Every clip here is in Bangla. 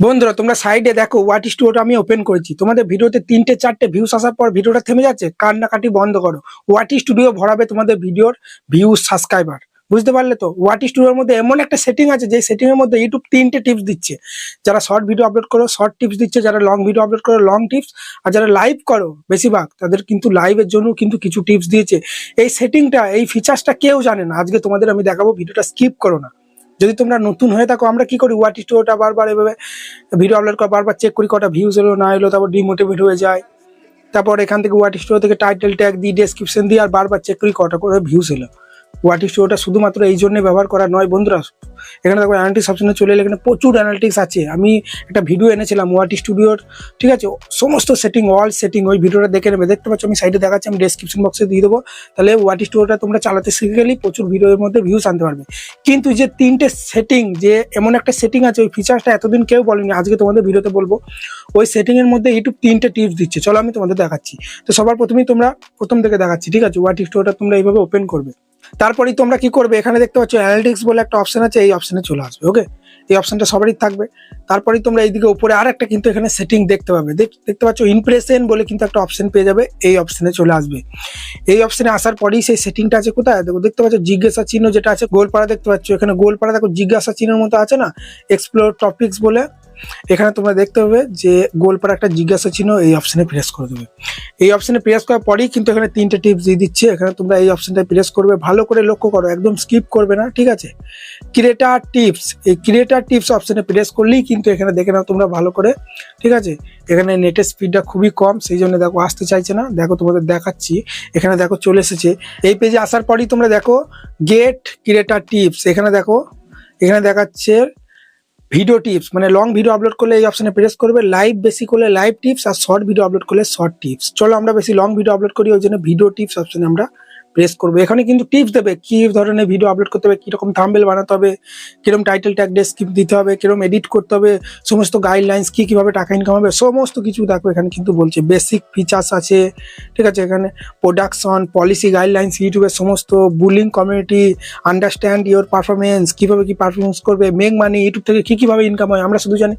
বন্ধুরা, তোমরা সাইডে দেখো হোয়াট স্টুডিওটা আমি ওপেন করেছি। তোমাদের ভিডিওতে তিনটে চারটে ভিউস আসার পর ভিডিওটা থেমে যাচ্ছে, কান্নাকাটি বন্ধ করো। হোয়াট স্টুডিও ভরাবে তোমাদের ভিডিওর ভিউজ সাবস্ক্রাইবার বুঝতে পারলে তো? হোয়াট স্টুডিওর মধ্যে এমন একটা সেটিং আছে, যে সেটিং এর মধ্যে ইউটিউব তিনটে টিপস দিচ্ছে। যারা শর্ট ভিডিও আপলোড করো শর্ট টিপস দিচ্ছে, যারা লং ভিডিও আপলোড করো লং টিপস আর যারা লাইভ করো, বেশিরভাগ, তাদের কিন্তু লাইভের জন্য কিন্তু কিছু টিপস দিয়েছে। এই সেটিংটা এই ফিচার্সটা কেউ জানে না। আজকে তোমাদের আমি দেখাবো ভিডিওটা স্কিপ করো না। যদি তোমরা নতুন হয়ে থাকো, আমরা কি করি? হোয়াট স্টোরটা বারবার এভাবে ভিডিও আপলোড করা, বারবার চেক করি কটা ভিউজ এলো, না এলো, তারপর ডিমোটিভেট হয়ে যায়। তারপর এখান থেকে হোয়াট স্টোর থেকে টাইটেল ট্যাগ দিই ডেসক্রিপশন দিই আর বারবার চেক করি কটা করে ভিউজ এলো। হোয়াট স্টুডিওটা শুধুমাত্র এই জন্য ব্যবহার করা নয় বন্ধুরা? এখানে দেখো অ্যানালিটিক্স অপশনে চলে এলে এখানে প্রচুর অ্যানালিটিক্স আছে। আমি একটা ভিডিও এনেছিলাম হোয়াট স্টুডিওর ঠিক আছে? সমস্ত সেটিং অল সেটিং ওই ভিডিওটা দেখে নেবে। দেখতে পাচ্ছ, আমি সাইডে দেখাচ্ছি, আমি ডেসক্রিপশন বক্সে দিয়ে দেবো। তাহলে হোয়াট স্টুডিওটা তোমরা চালাতে শিখে গেলেই প্রচুর ভিডিওর মধ্যে ভিউস আনতে পারবে। কিন্তু যে তিনটে সেটিং যে এমন একটা সেটিং আছে, ওই ফিচার্সটা এতদিন কেউ বলেনি, আজকে তোমাদের ভিডিওতে বলব। ওই সেটিং এর মধ্যে ইউটিউব তিনটে টিপস দিচ্ছে। চলো আমি তোমাদের দেখাচ্ছি। তো সবার প্রথমেই তোমরা প্রথম থেকে দেখাচ্ছি, ঠিক আছে? হোয়াট স্টোরটা তোমরা এইভাবে ওপেন করবে। তারপরেই তোমরা কি করবে? এখানে দেখতে পাচ্ছ অ্যানালিটিক্স বলে একটা অপশন আছে, এই অপশনে চলে আসবে ওকে এই অপশনটা সবারই থাকবে। তারপরেই তোমরা এইদিকে উপরে আর একটা কিন্তু এখানে সেটিং দেখতে পাবে। দেখ- দেখতে পাচ্ছ ইমপ্রেশন বলে কিন্তু একটা অপশন পেয়ে যাবে, এই অপশনে চলে আসবে। এই অপশনে আসার পরেই সেই সেটিংটা আছে কোথায়? দেখো, দেখতে পাচ্ছ জিজ্ঞাসা চিহ্ন যেটা আছে, গোলপাড়া দেখতে পাচ্ছ। এখানে গোলপাড়া, দেখো, জিজ্ঞাসা চিহ্নের মতো আছে না? এক্সপ্লোর টপিক্স বলে এখানে তোমরা দেখতে পাবে যে গোলপাড়া একটা জিজ্ঞাসা চিহ্ন এই অপশানে প্রেস করে দেবে। এই অপশানে প্রেস করার পরেই কিন্তু এখানে তিনটে টিপস দিয়ে দিচ্ছে। এখানে তোমরা এই অপশনটা প্রেস করবে। ভালো করে লক্ষ্য করো, একদম স্কিপ করবে না, ঠিক আছে? ক্রিয়েটার টিপস এই ক্রিয়েটার টিপস অপশানে প্রেস করলেই কিন্তু এখানে দেখে নাও তোমরা ভালো করে, ঠিক আছে? এখানে নেটের স্পিডটা খুবই কম, সেই জন্য দেখো আসতে চাইছে না। দেখো তোমাদের দেখাচ্ছি, এখানে দেখো চলে এসেছে। এই পেজে আসার পরেই তোমরা দেখো গেট ক্রিয়েটার টিপস এখানে দেখো, এখানে দেখাচ্ছে ভিডিও টিপস মানে লং ভিডিও আপলোড করলে এই অপশানে প্রেস করবে লাইভ বেশি করলে লাইভ টিপস আর শর্ট ভিডিও আপলোড করলে শর্ট টিপস চলো আমরা বেশি লং ভিডিও আপলোড করি, ওই জন্য ভিডিও টিপস অপশানে আমরা প্রেস করব। এখানে কিন্তু টিপস দেবে, কি ধরনের ভিডিও আপলোড করতে হবে, কীরকম থাম্বেল বানাতে হবে, কীরকম টাইটেল ট্যাগ ডেসক্রিপ দিতে হবে, কীরকম এডিট করতে হবে, সমস্ত গাইডলাইন্স কী কীভাবে টাকা ইনকাম হবে, সমস্ত কিছু দেখো এখানে কিন্তু বলছে। বেসিক ফিচার্স আছে, ঠিক আছে? এখানে প্রোডাকশন পলিসি গাইডলাইন্স ইউটিউবের সমস্ত bullying community understand your performance কীভাবে কি পারফরমেন্স করবে মেক মানি ইউটিউব থেকে কী কীভাবে ইনকাম হয়, আমরা শুধু জানি।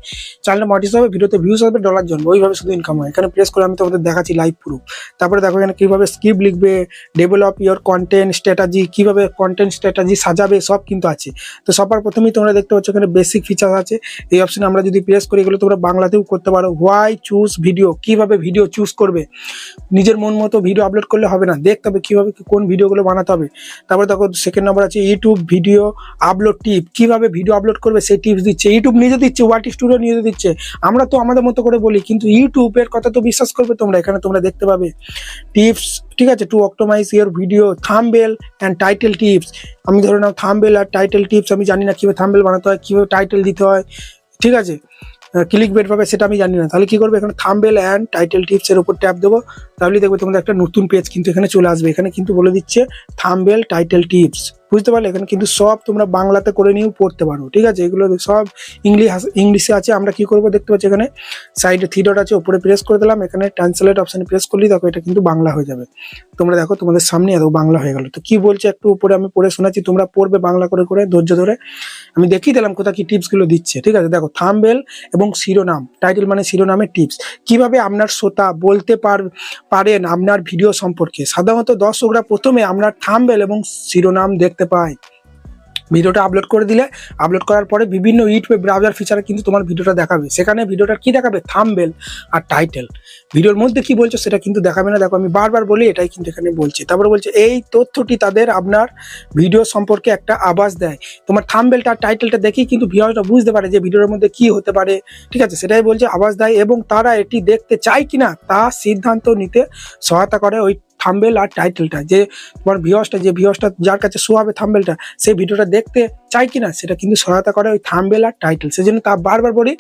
চ্যানেলে মটিস হবে ভিডিওতে ভিউজ হবে ডলার জন্য ওইভাবে শুধু ইনকাম হয়। এখানে প্রেস করে আমি তোমাদের দেখাচ্ছি লাইভ প্রুফ তারপরে দেখো এখানে কীভাবে স্ক্রিপ্ট লিখবে ডেভেলপ ইওর কন্টেন্ট স্ট্র্যাটাজি কীভাবে কন্টেন্ট স্ট্র্যাটাজি সাজাবে, সব কিন্তু আছে। তো সবার প্রথমেই তোমরা দেখতে পাচ্ছ এখানে বেসিক ফিচার আছে। এই অপশানে আমরা যদি প্রেস করি, এগুলো তোমরা বাংলাতেও করতে পারো। হোয়াই চুজ ভিডিও কীভাবে ভিডিও চুজ করবে? নিজের মন মতো ভিডিও আপলোড করলে হবে না। দেখতে হবে কীভাবে কোন ভিডিওগুলো বানাতে হবে। তারপরে দেখো সেকেন্ড নাম্বার আছে ইউটিউব ভিডিও আপলোড টিপ কীভাবে ভিডিও আপলোড করবে, সেই টিপস দিচ্ছে। ইউটিউব নিজে দিচ্ছে ওয়াট স্টুডিও নিজে দিচ্ছে। আমরা তো আমাদের মতো করে বলি, কিন্তু ইউটিউবের কথা তো বিশ্বাস করবে তোমরা। এখানে তোমরা দেখতে পাবে। টিপস ঠিক আছে to optimize your video thumbnail and title tips আমি ধরে নাও থামবেল আর টাইটেল টিপস আমি জানি না কীভাবে থামবেল বানাতে হয়, কীভাবে টাইটেল দিতে হয়, ঠিক আছে? ক্লিক বেড পাবে সেটা আমি জানি না। তাহলে কী করব? এখানে থামবেল অ্যান্ড টাইটেল টিপসের উপর ট্যাপ দেবো। তাহলে দেখবে তোমাদের একটা নতুন পেজ কিন্তু এখানে চলে আসবে। এখানে কিন্তু বলে দিচ্ছে থামবেল টাইটেল টিপস বুঝতে পারলে? এখানে কিন্তু সব তোমরা বাংলাতে করে নিয়েও পড়তে পারো, ঠিক আছে? এগুলো সব ইংলিশ ইংলিশে আছে, আমরা কি করব? দেখতে পাচ্ছি এখানে সাইডে থ্রি ডট আছে উপরে প্রেস করে দিলাম, এখানে ট্রান্সলেট অপশানে প্রেস করলেই দেখো এটা কিন্তু বাংলা হয়ে যাবে। তোমরা দেখো, তোমাদের সামনে এত বাংলা হয়ে গেল। তো কি বলছে? একটু উপরে আমি পড়ে শোনাচ্ছি, তোমরা পড়বে বাংলা করে করে, ধৈর্য ধরে। আমি দেখিয়ে দিলাম কোথায় কি টিপসগুলো দিচ্ছে, ঠিক আছে? দেখো থামবেল এবং শিরোনাম টাইটেল মানে শিরোনামের টিপস কীভাবে আপনার শ্রোতা বলতে পার, পারেন আপনার ভিডিও সম্পর্কে? সাধারণত দর্শকরা প্রথমে আপনার থামবেল এবং শিরোনাম দেখতে পায় ভিডিওটা আপলোড করে দিলে আপলোড করার পরে বিভিন্ন ইউটিউবে ব্রাউজার ফিচারে কিন্তু তোমার ভিডিওটা দেখাবে। সেখানে ভিডিওটা কি দেখাবে? থামবেল আর টাইটেল ভিডিওর মধ্যে কি বলছো সেটা কিন্তু দেখাবে না। দেখো, আমি বারবার বলি, এটাই কিন্তু এখানে বলছে। তারপরে বলছে, এই তথ্যটি তাদের আপনার ভিডিও সম্পর্কে একটা আভাস দেয়। তোমার থামবেলটা আর টাইটেলটা দেখেই কিন্তু ভিডিওটা বুঝতে পারে যে ভিডিওর মধ্যে কি হতে পারে। ঠিক আছে, সেটাই বলছে, আভাস দেয় এবং তারা এটি দেখতে চায় কিনা, তা সিদ্ধান্ত নিতে সহায়তা করে ওই থাম্বেল আর টাইটেলটা, যে তোমার ভিউসটা যে ভিউসটা যার কাছে শো হবে থাম্বেলটা সেই ভিডিওটা দেখতে চাই কিনা, সেটা কিন্তু সহায়তা করে ওই থাম্বেল আর টাইটেল। সেজন্য তা বারবার বলি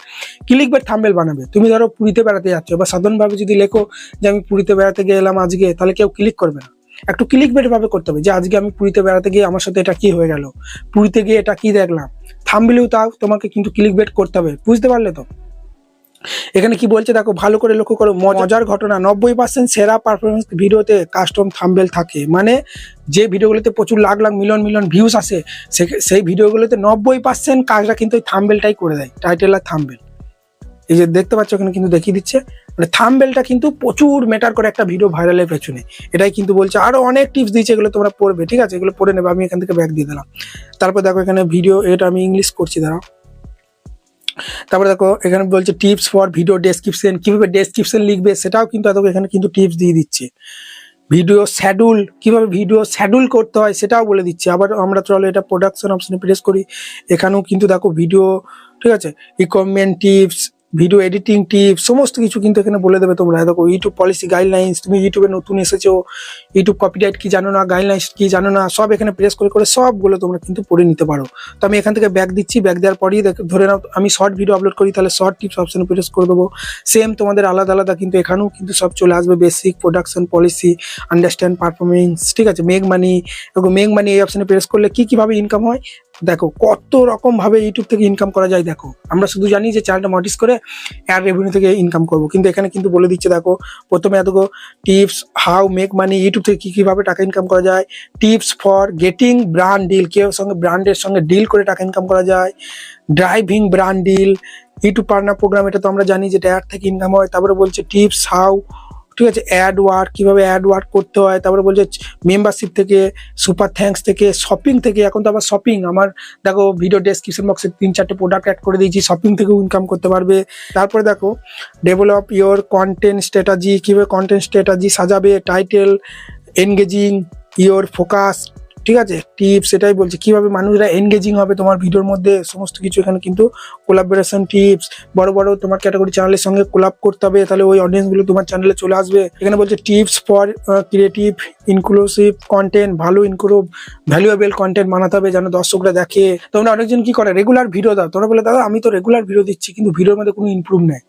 ক্লিক বেট থাম্বেল বানাবে। তুমি ধরো পুরীতে বেড়াতে যাচ্ছ, বা সাধারণভাবে যদি লেখো যে আমি পুরীতে বেড়াতে গেলাম আজকে, তাহলে কেউ ক্লিক করবে না। একটু ক্লিক ভাবে করতে হবে যে, আজকে আমি পুরীতে বেড়াতে গিয়ে আমার সাথে এটা কি হয়ে গেল, পুরীতে গিয়ে এটা কি দেখলাম। থাম্বেলেও তাও তোমাকে কিন্তু ক্লিক বেট করতে হবে, বুঝতে পারলে তো? এখানে কি বলছে? দেখো ভালো করে লক্ষ্য করো মজার ঘটনা নব্বই পার্সেন্ট সেরা পারফরমেন্স ভিডিওতে কাস্টম থাম্বেল থাকে। মানে যে ভিডিওগুলোতে প্রচুর lakh lakh million million views আসে সেই ভিডিওগুলোতে নব্বই পার্সেন্ট কাজটা কিন্তু ওই থাম্বেলটাই করে দেয় টাইটেল আর থাম্বেল এই যে দেখতে পাচ্ছ এখানে কিন্তু দেখিয়ে দিচ্ছে। মানে থামবেলটা কিন্তু প্রচুর মেটার করে একটা ভিডিও ভাইরালের পেছনে। এটাই কিন্তু বলছে আরও অনেক টিপস দিয়েছে এগুলো তোমরা পড়বে ঠিক আছে? এগুলো পড়ে নেবে আমি এখান থেকে ব্যাগ দিয়ে দিলাম। তারপর দেখো এখানে ভিডিও এটা আমি ইংলিশ করছি দাঁড়াও। তারপরে দেখো, এখানে বলছে টিপস ফর ভিডিও ডেসক্রিপশন কীভাবে ডেসক্রিপশন লিখবে, সেটাও কিন্তু দেখো এখানে কিন্তু টিপস দিয়ে দিচ্ছে। ভিডিও শ্যাডুল কীভাবে ভিডিও শ্যাডুল করতে হয়, সেটাও বলে দিচ্ছে। আবার আমরা চলো এটা প্রোডাকশন অপশনে প্রেস করি। এখানেও কিন্তু দেখো ভিডিও ঠিক আছে? Equipment tips video editing tips সমস্ত কিছু কিন্তু এখানে বলে দেবে তোমরা। দেখো ইউটিউব পলিসি গাইডলাইন্স তুমি ইউটিউবে নতুন এসেছ ইউটিউব কপিরাইট কি জানো না গাইডলাইন্স কি জানো না, সব এখানে প্রেস করে করে সবগুলো তোমরা কিন্তু পড়ে নিতে পারো। তো আমি এখান থেকে ব্যাক দিচ্ছি ব্যাক দেওয়ার পরেই ধরে নাও, আমি শর্ট ভিডিও আপলোড করি, তাহলে শর্ট টিপস অপশানে প্রেস করে দেবো। সেম তোমাদের আলাদা আলাদা কিন্তু এখানেও কিন্তু সব চলে আসবে basic production policy understand performance ঠিক আছে মেক মানি মেক মানি এই অপশানে প্রেস করলে কী কীভাবে ইনকাম হয়? দেখো, কত রকম ভাবে ইউটিউব থেকে ইনকাম করা যায় দেখো। আমরা শুধু জানি যে চ্যানেলটা মডিস করে অ্যাড রেভিনিউ থেকে ইনকাম করব। কিন্তু এখানে কিন্তু বলে দিচ্ছে দেখো, প্রথমে দেখো tips how make money YouTube থেকে কি কীভাবে টাকা ইনকাম করা যায় tips for getting brand deal কেউ সঙ্গে ব্র্যান্ডের সঙ্গে ডিল করে টাকা ইনকাম করা যায় driving brand deal YouTube partner program এটা তো আমরা জানি যেটা অ্যাড থেকে ইনকাম হয়, তারপরে বলছে টিপস হাউ ঠিক আছে অ্যাড ওয়ার্ক কীভাবে অ্যাড ওয়ার্ক করতে হয়, তারপরে বলছে মেম্বারশিপ থেকে সুপার থ্যাঙ্কস থেকে শপিং থেকে, এখন তো আবার শপিং আমার দেখো ভিডিও ডেসক্রিপশন বক্সে তিন চারটে প্রোডাক্ট অ্যাড করে দিয়েছি শপিং থেকেও ইনকাম করতে পারবে। তারপরে দেখো ডেভেলপ ইওর কন্টেন্ট স্ট্র্যাটাজি কীভাবে কন্টেন্ট স্ট্র্যাটাজি সাজাবে টাইটেল এনগেজিং ইওর ফোকাস ঠিক আছে? টিপস এটাই বলছে, কীভাবে মানুষরা এনগেজিং হবে তোমার ভিডিওর মধ্যে, সমস্ত কিছু এখানে কিন্তু কোলাবোরেশন টিপস বড় বড় তোমার ক্যাটাগরি চ্যানেলের সঙ্গে কোলাপ করতে হবে, তাহলে ওই অডিয়েন্সগুলো তোমার চ্যানেলে চলে আসবে। এখানে বলছে tips for creative inclusive content ভালো ইনক্লুভ ভ্যালুয়েবল কন্টেন্ট বানাতে হবে যেন দর্শকরা দেখে। তোমরা অনেকজন কি করে? রেগুলার ভিডিও দাও। তোমরা বলে, দাদা, আমি তো রেগুলার ভিডিও দিচ্ছি, কিন্তু ভিডিওর মধ্যে কোনো ইমপ্রুভ নেই।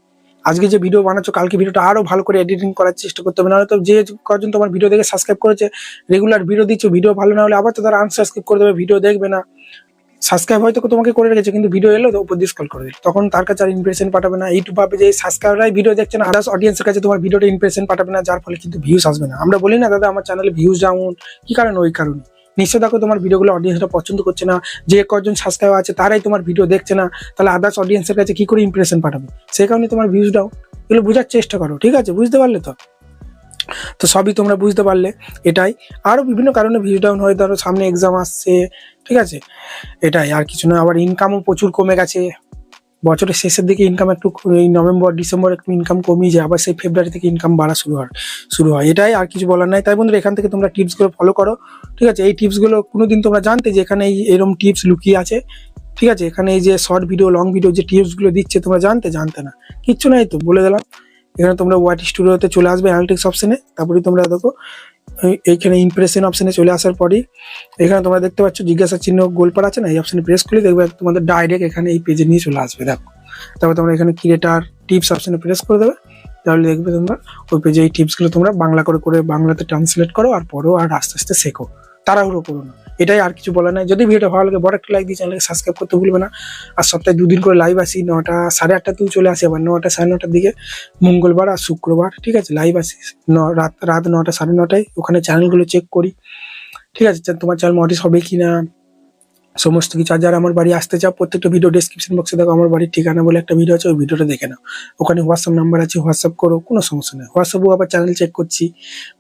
আজকে যে ভিডিও বানাচ্ছ, কালকে ভিডিওটা আরও ভালো করে এডিটিং করার চেষ্টা করতে হবে। নাহলে তো যে কজন তোমার ভিডিও দেখে সাবস্ক্রাইব করেছে রেগুলার ভিডিও দিচ্ছ ভিডিও ভালো না হলে আবার তো তারা আনসাবস্ক্রাইব করে দেবে ভিডিও দেখবে না। সাবস্ক্রাইব হয়তো তোমাকে করে রেখেছে, কিন্তু ভিডিও এলো তো উপর দিয়ে স্কল করে দিল। তখন তার কাছে আর ইমপ্রেশন পাঠাবে না। ইউটিউব ভাবে যে সাবস্ক্রাইবাররাই ভিডিও দেখছে না আদার্স অডিয়েন্সের কাছে তোমার ভিডিওটা ইমপ্রেশন পাঠাবে না, যার ফলে কিন্তু ভিউজ আসবে না। আমরা বলি না, দাদা, আমার চ্যানেলে ভিউজ ডাউন কি কারণ? ওই কারণে। নিশ্চয় দেখো তোমার ভিডিওগুলো অডিয়েন্সরা পছন্দ করছে না, যে কজন সাবস্ক্রাইব আছে তারাই তোমার ভিডিও দেখছে না, তাহলে আদার্স অডিয়েন্সের কাছে কি করে ইমপ্রেশন পাঠাবে? সেই কারণে তোমার ভিউজ ডাউন এগুলো বোঝার চেষ্টা করো, ঠিক আছে? বুঝতে পারলে তো? তো সবই তোমরা বুঝতে পারলে, এটাই। আরও বিভিন্ন কারণে ভিউজ ডাউন হয়, ধরো সামনে এক্সাম আসছে, ঠিক আছে? এটাই, আর কিছু না, আবার ইনকামও প্রচুর কমে গেছে। বছরের শেষের দিকে ইনকাম একটু এই নভেম্বর, ডিসেম্বর একটু ইনকাম কমিয়ে যায়, আবার সেই ফেব্রুয়ারি থেকে ইনকাম বাড়া শুরু হয় শুরু হয়। এটাই আর কিছু বলার নাই। তাই বন্ধুরা, এখান থেকে তোমরা টিপসগুলো ফলো করো, ঠিক আছে? এই টিপসগুলো কোনোদিন তোমরা জানতে যে এখানে এই এরকম টিপস লুকিয়ে আছে, ঠিক আছে? এখানে এই যে শর্ট ভিডিও লং ভিডিও যে টিপসগুলো দিচ্ছে, তোমরা জানতে জানতে না। কিচ্ছু নাই তো, বলে দিলাম। এখানে তোমরা ওয়াইট স্টুডিওতে চলে আসবে অ্যানালিটিক্স অপশনে তারপরে তোমরা দেখো। এইখানে ইমপ্রেশন অপশানে চলে আসার পরই এখানে তোমরা দেখতে পাচ্ছ জিজ্ঞাসা চিহ্ন গোল পার আছে না? এই অপশানে প্রেস করলে দেখবে তোমাদের ডাইরেক্ট এখানে এই পেজে নিয়ে চলে আসবে, দেখো। তারপর তোমরা এখানে ক্রিয়েটার টিপস অপশানে প্রেস করে দেবে। তাহলে দেখবে তোমরা ওই পেজে এই টিপসগুলো তোমরা বাংলা করে করে বাংলাতে ট্রান্সলেট করো আর পড়ো আর আস্তে আস্তে শেখো। তাড়াহুড়ো করো না। এটাই আর কিছু বলে নাই। যদি ভিডিওটা ভালো লাগে, বড় একটা লাইক দিয়ে চ্যানেলকে সাবস্ক্রাইব করতে ভুলবে না। আর সপ্তাহে দুদিন করে লাইভ আসি নটা সাড়ে আটটাতেও চলে আসি, আবার নটা সাড়ে নটার দিকে। মঙ্গলবার আর শুক্রবার, ঠিক আছে? লাইভ আসি, ন, রাত রাত নটা সাড়ে নটায় ওখানে চ্যানেলগুলো চেক করি। ঠিক আছে? তোমার চ্যানেল মডিস হবে কি না সমস্ত কিছু। আর যারা আমার বাড়ি আসতে চাও, প্রত্যেকটা ভিডিও ডিসক্রিপশন বক্সে দেখো আমার বাড়ির ঠিকানা বলে একটা ভিডিও আছে, ওই ভিডিওটা দেখে নাও। ওখানে হোয়াটসঅ্যাপ নাম্বার আছে হোয়াটসঅ্যাপ করো, কোনো সমস্যা নেই। হোয়াটসঅ্যাপও আবার চ্যানেল চেক করছি।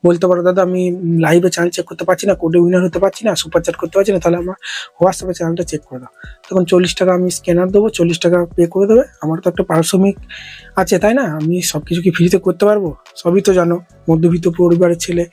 বলতে পারো, দাদা, আমি লাইভে চ্যানেল চেক করতে পারছি না কোডে উইনার হতে পারছি না সুপার চ্যাট করতে পারছি না, তাহলে আমার হোয়াটসঅ্যাপে চ্যানেলটা চেক করে দাও। তখন চল্লিশ টাকা আমি স্ক্যানার দেবো, চল্লিশ টাকা পে করে দেবে। আমার তো একটা পারিশ্রমিক আছে, তাই না? আমি সব কিছু কি ফ্রিতে করতে পারব? সবই তো জানো, মধ্যবিত্ত পরিবারের ছেলে।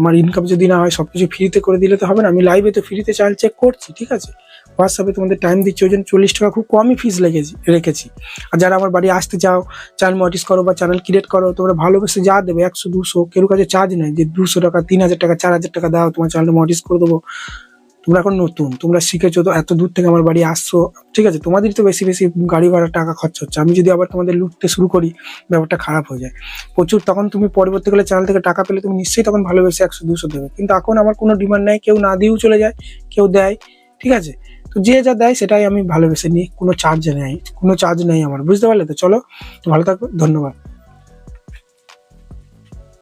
আমার ইনকাম যদি না হয় সব কিছু ফ্রিতে করে দিলে তো হবে না। আমি লাইভে তো ফ্রিতে চাল চেক করছি, ঠিক আছে? হোয়াটসঅ্যাপে তোমাদের টাইম দিচ্ছি, ওই জন্য চল্লিশ টাকা খুব কমই ফিস লেগেছি, রেখেছি। আর যারা আমার বাড়ি আসতে চাও চ্যানেল মডিস করো বা চ্যানেল ক্রিয়েট করো, তোমরা ভালোবেসে যা দেবে, একশো, দুশো কেউ কাছে চার্জ নেই। যে দুশো টাকা, তিন হাজার টাকা, চার হাজার টাকা দাও, তোমার চ্যানেল মডিস করে দেবো। তোমরা এখন নতুন, তোমরা শিখেছো, তো এত দূর থেকে আমার বাড়ি আসছো। ঠিক আছে, তোমাদেরই তো বেশি বেশি গাড়ি ভাড়া টাকা খরচা হচ্ছে। আমি যদি আবার তোমাদের লুটতে শুরু করি, ব্যাপারটা খারাপ হয়ে যায়। প্রচুর, তখন তুমি পরবর্তীকালে চ্যানেল থেকে টাকা পেলে তুমি নিশ্চয়ই তখন ভালোবেসে একশো, দুশো দেবে। কিন্তু এখন আমার কোনো ডিমান্ড নেই, কেউ না দিয়েও চলে যায়, কেউ দেয়। ঠিক আছে? তো যে যা দেয়, সেটাই আমি ভালোবেসে নিই, কোনো চার্জ নেই, কোনো চার্জ নেই আমার। বুঝতে পারলে তো? চলো, ভালো থাকবে ধন্যবাদ।